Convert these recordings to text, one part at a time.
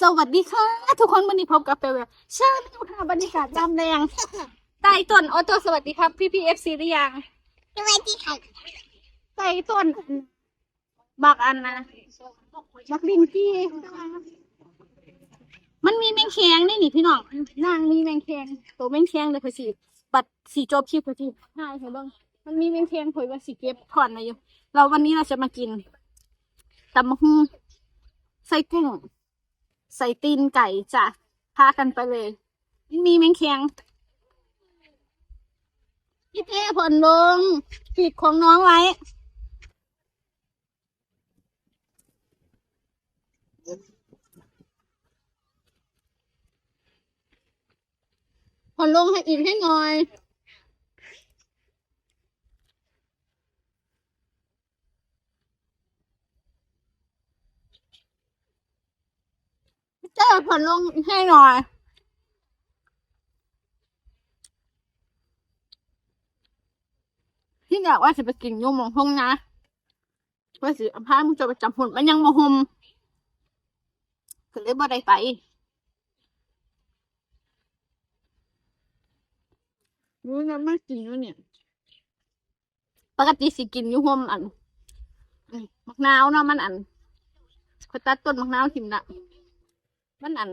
สวัสดีค่ะ ทุกคนวันนี้พบกับเปลวเชิญดูค่ะบรรยากาศจำแรงใต้ต้นโอโตสวัสดีครับ พี่พีเอฟซีหรือยังสวัสดีค่ะใต้ต้นบักอันนะบักลินกี้มันมีแมงแคงนี่นี่พี่น้องนางมีแมงแคงตัวแมงแคงเลยพอสิปัดสีจบคลิปพอสิใช่เห็นบ้างมันมีแมงแคงพอยว่าสีเก็บถอนมาอยู่เราวันนี้เราจะมากินตำมะฮุ่งใส่กุ้ง ใส่ตีนไก่จ้ะพากันไปเลย มีแมงแคงพี่เต้ผ่อนลงปิดของน้องไว้ผ่อนลงให้อีกให้หน่อย พี่เต้ผ่อนลงให้หน่อย ที่อยากว่าจะไปกินอยุ่หมองห้องนะว่าสิพามึงจะไปจับหุ่นมันยังมาหมก็เลยบ่ได้ไปรู้นะไม่กินแล้วเนี่ย ปกติสิกินอยู่ห่มอันอืมมะนาวเนาะมันอันเขาตัดต้นมะนาวทิมละ มันอัน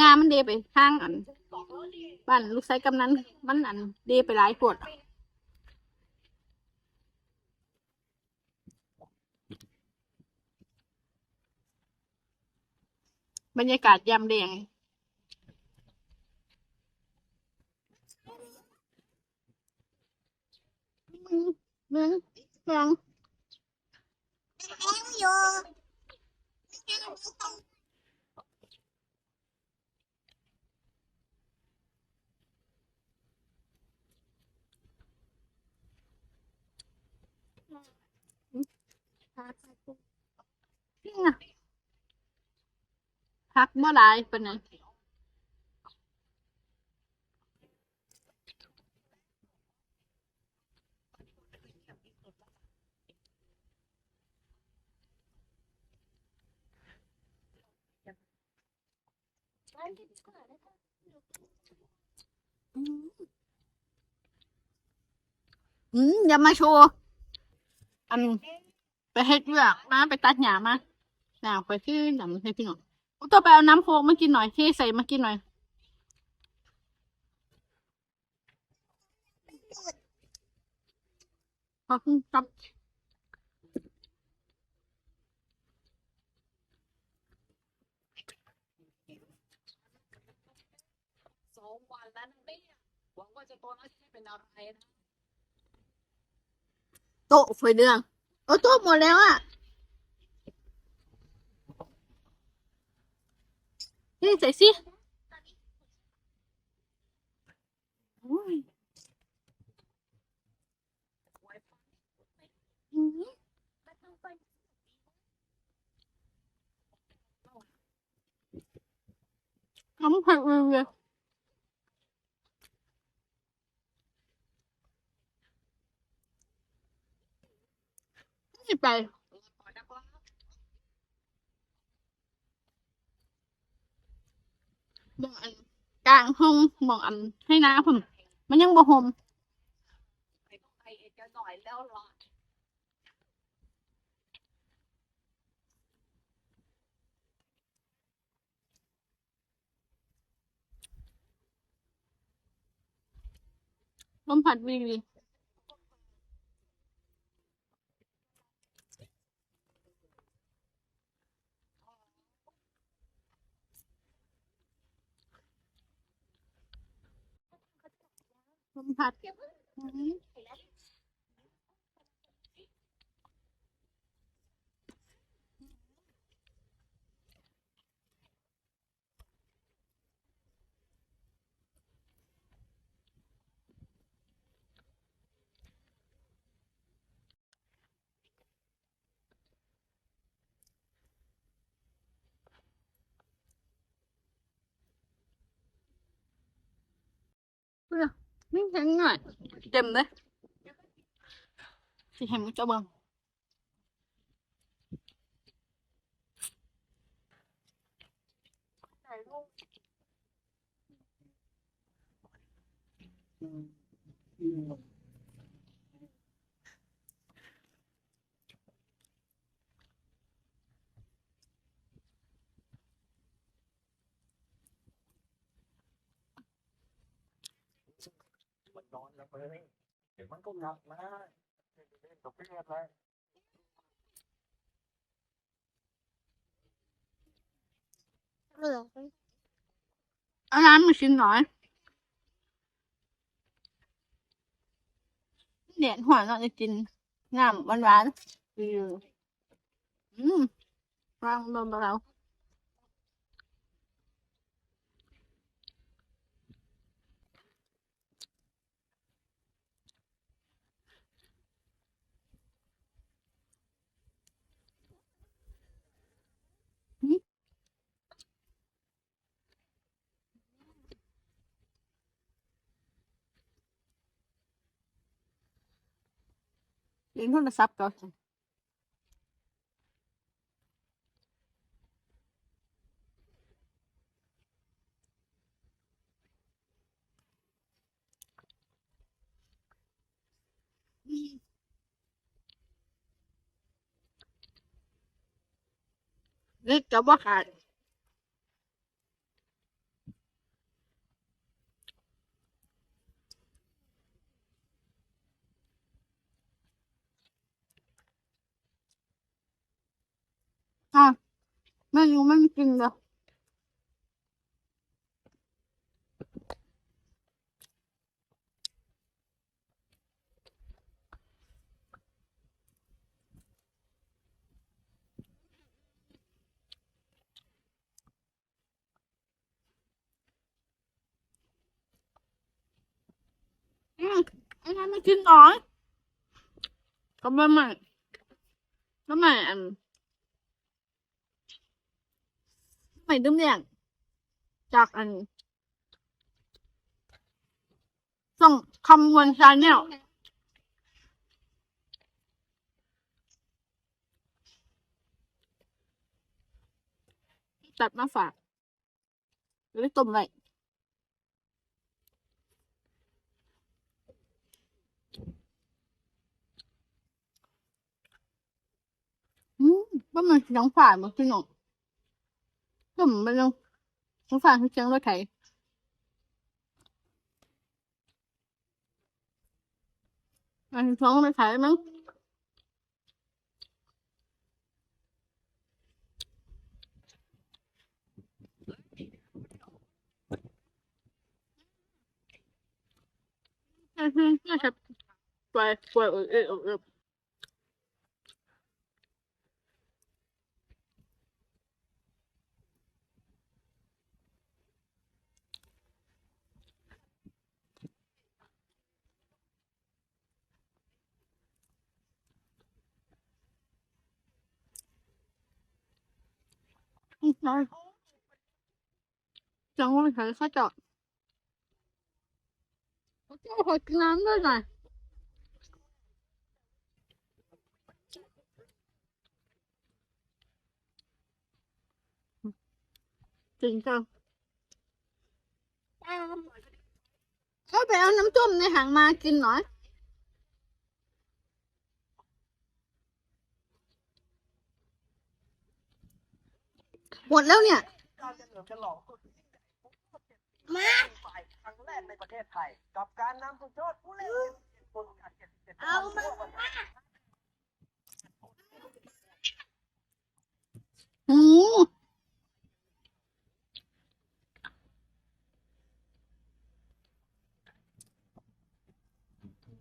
งามันเดไปข้างอันบ้านลูกไส้กำนันมันอันเดไปหลายปวดบรรยากาศยามแดงมึงลองแองอยู่ นี่ไงพักเมื่อไรเป็นไงอืมอย่ามาโชว์ อัน ไปเฮ็ดเลือกมา ไปตัดหญ้ามา หญ้าไปที่หนำให้พี่น้องอุยตัวไปเอาน้ำโคกมากินหน่อยเทใส่มากินหน่อย ขอบคุณครับสองวันแล้วนะเนี่ยหวังว่าจะโตแล้วจะเป็นอะไรนะ โต๊ะฝอยเดืองโอ้โต๊ะหมดแล้วอะ เทใส่สิโอ้ยอืมทำผัดเลย สิไป มองอันกลางห้องมองอันให้น้าผมมันยังบ่หอมไปเอ็ดกันหน่อยแล้วล่ะลมผัดวีวี ผัดอืม นี่แข็งหน่อยเต็มเลยสิเห็นมึงจะเบิ่ง ลูก มัน นอนแล้วเลยเดี๋ยวมันก็กลับมาเล่นกับเพื่อนเลยเหลือาน้ำมาชิมหน่อยเด็ดหัวเราจะกินน้ำหวานๆอืมอืมวางบนเรา เล่นโทรศัพท์ก่อนเล็กกับว่าขาดอะ เมนูไม่กินเลยอืมไอ้นั่นไม่กินน่อยก็ไม่ไม่ก็ไม่อัน ไม่ดื้มเลี่ยงจากอันส่งคำวนชาแนลตัดมาฝากหรือต้มไว้อืมว่ามันยังฝ่าดมันพี่น้อหนมันยัง สงสารที่เชียงรถไถอันท้องรถไถมั้งอือฮึน่าจะปล่อยปล่อยเออเออเอออืมน้อยจังว่าไม่เคยเข้าจอดเจ้าขอกินน้ำด้วยหน่อยจริงจังตามเอาไปเอาน้ำต้มในหางมากินหน่อยหมดแล้วเนี่ย การเฉลิมฉลองสุดมา ฝ่ายครั้งแรกในประเทศไทย กับการนำสุดยอดผู้เล่นคนอัดเจ็ดสิบเจ็ดเอามาอืม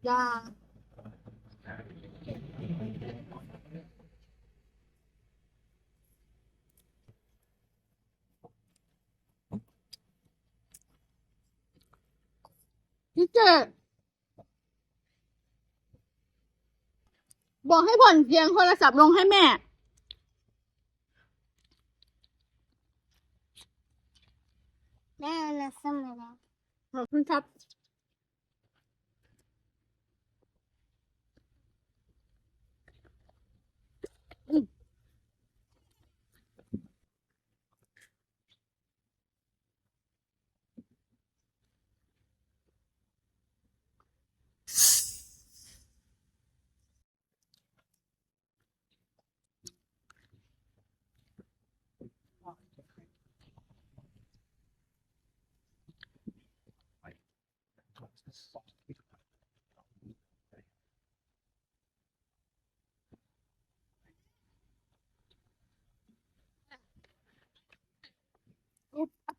ยา พี่เจบอกให้ผ่อนเสียงโทรศัพท์ลงให้แม่ แม่ละสมัยแล้วขอบคุณครับ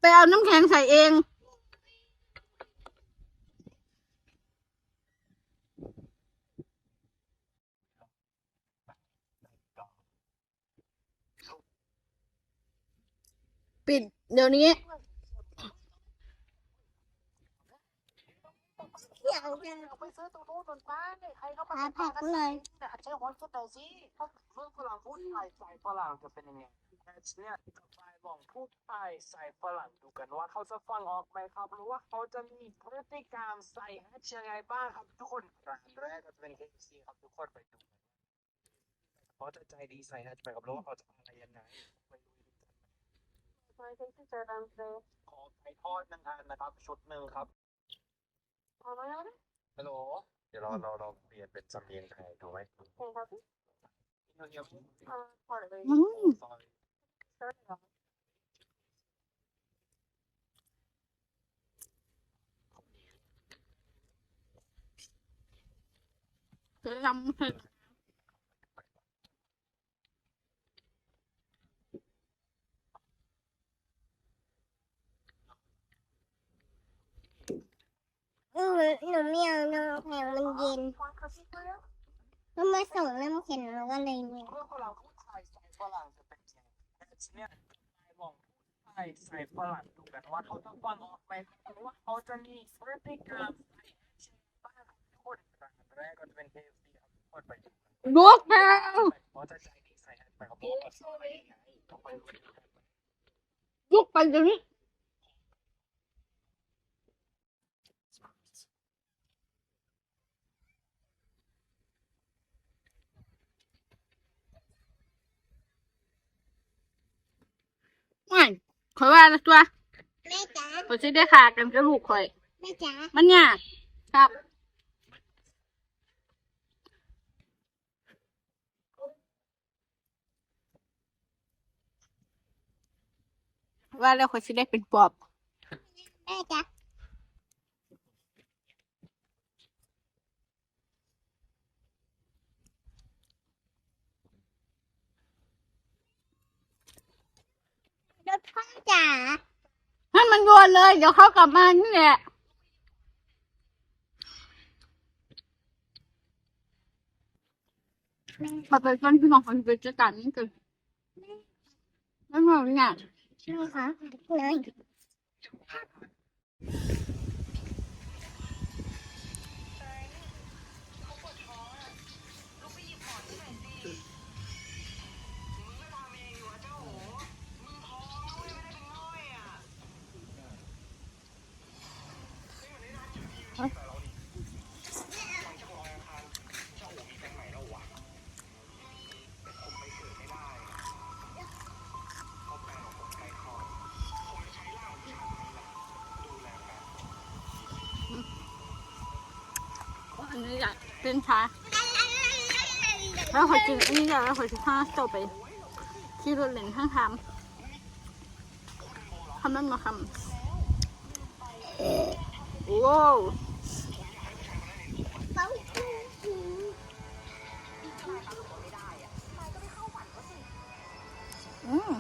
ไปเอาน้ำแข็งใส่เอง ปิดเดี๋ยวนี้ เดี๋ยวจะเอาไปซื้อตรงนู้นตรงป้าเนี่ยใครเข้ามาหาผักเลยเนี่ยใช้หอยสดหน่อยสิถ้าเมื่อฝรั่งพูดไทยใส่ฝรั่งจะเป็นยังไงเนี่ยกาแฟลองพูดไทยใส่ฝรั่งดูกันว่าเขาจะฟังออกไหมครับหรือว่าเขาจะมีพฤติกรรมใส่แฮชยังไงบ้างครับทุกคนร้านแรกก็จะเป็น KFC ครับทุกคนไปดูกันเขาจะใจดีใส่แฮชไปครับหรือว่าเขาจะอะไรยังไงไปดูกันขอไก่ทอดหนึ่งอันนะครับ ชุดหนึ่งครับ ฮัลโหล เดี๋ยวเราเราเราเปลี่ยนเป็นสำเนียงไทยถูกไหมเงียบๆอืม Sorry. เดี๋ยวทำ นูหนูไม่เอาน้ำแข็งมันเย็นก็มาส่งน้ำแข็งแล้วก็เลยเนี่ย เมื่อฝรั่งพูดไทยใส่ฝรั่งจะเป็นยังไงเนี่ยลองพูดไทยใส่ฝรั่งดูกันว่าเขาจะฟังออกไหมหรือว่าเขาจะมีพฤติกรรมใส่บ้างทุกคนแรกก็จะเป็น KFC ครับทุกคนไปดูกันลุกแล้วเขาจะใจดีใส่ไปครับผมว่าจะไปยังไงต้องไปดูกันลุกไปเดี๋ยวนี้ไม่ ข่อยว่าแล้วตัวแม่จ๋าข่อยจะได้ขากันกับลูกข่อย แม่จ๋ามันยากครับว่าแล้วข่อยจะได้เป็นปอบ แม่จ๋า พ่อจ๋าให้มันโยนเลย เดี๋ยวเขากลับมานี่แหละมาเป็นต้นพี่น้องคนเป็นจัดการนี่คือไม่เหมือนเนี่ยใช่ไหมคะเลย อันนี้อยากเป็นชาแล้วขอยกินอันนี้อยากแล้วขอยจะพาโตไป ที่รถเล่นข้างทางทำนั่นมาคำว้าวอืม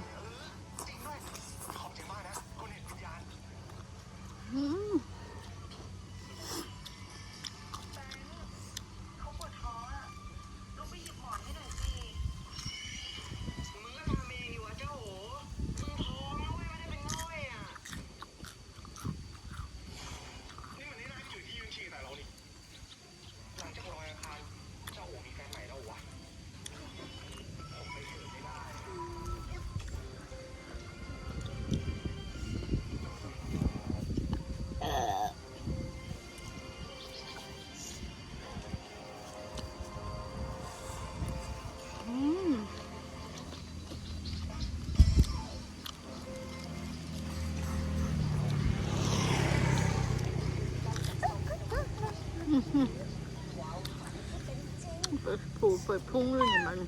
ผูเปิดพุ่งเลยเนี่ยมัน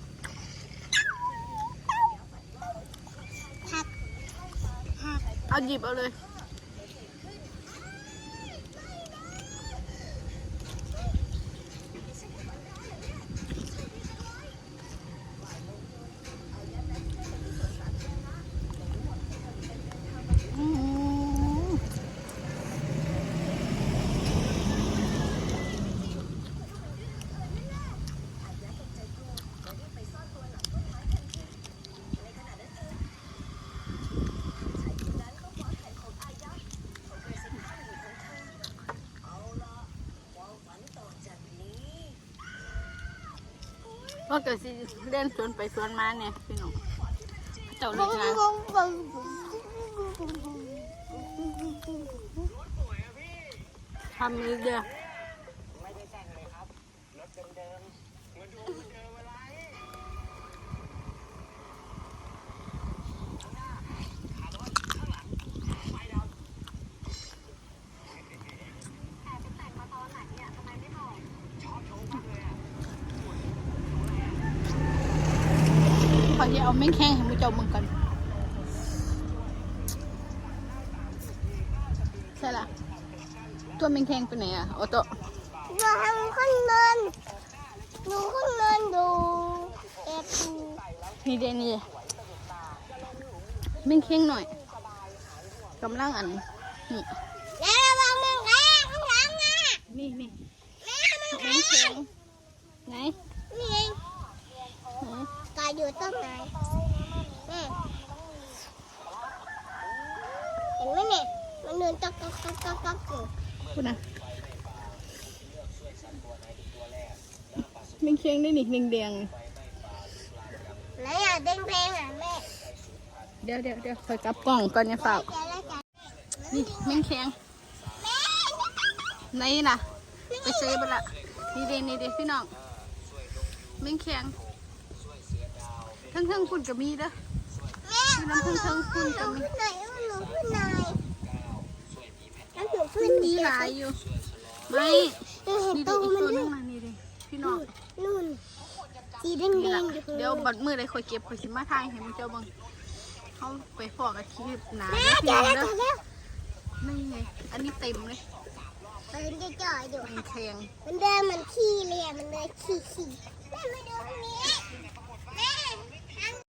ผักผักเอาหยิบเอาเลย ก็เดสิเล่นสวนไปสวนมาเนี่ยพี่น้องเจ้าเลิกงานะทำเลยเด้อได้แต่งเลยครับรถเดิมๆมาดูเดิมอะไร ขอจะ เอาแม่งแข้งให้มูเจ้ามึงก่อนใช่ละตัวแม่งแข้งไปไหนอะโอโตะเราทำขึ้นเนินดูขึ้นเนินดูเอ็ดดูนี่เดนี่แม่งแข้งหน่อยกำลังอันนี่แล้วระวังมึงแรงข้างหลังอะนี่นี่ แม่มึง แม่ง แร แข้ ง งไหน นี่ไง ไหน กายอยู่ต้นไม้แม่เห็นไหมเนี่ยมันเดินต๊อกต๊อกต๊อกต๊อกต๊อกอยู่ พูดนะ แม่งแข้งได้นี่แดงไหนอะเด้งเพลงอะแม่ๆเดี๋ยวเดี๋ยวเดี๋ยวคอยกลับกล่องก่อนอย่าเฝ้าแกแล้วจ้ะนี่แม่งแข้งแม่ไหนน่ะ ไปเซฟละนี่เดนี่เดพี่น้องแม่งแข้งทั้งทั้งๆคุณก็มีเด้อ แม่น้ำผึ้งเทิงคุณหก็นูมีขึ้นหน่อยหนูขึ้นหน่อยแล้วหนูขึ้นมีหลายอยู่ ไม่หนูเห็นนี่ตัเด็วกอีกมันตัวหนึด้วงยมานี่เด็พี่น้อง นู่นสีแดงนี่ๆละอยู่ข้างเดี๋ยวบนบัดมือได้คอยเก็บคอยชิมาทายให้มันเจ้าเบังเขาไปฟอกกับคลิปหนาแม่เด้อเจพี่อน้องแล้วเด้เจออแล้วนี่ไงอันนี้เต็มเลยมันจะจ่อยอยู่ มันแข็ง มันเดินเหมือนขี้เลยอะมันเดินขี้ขี้แม่มาดูตรงนี้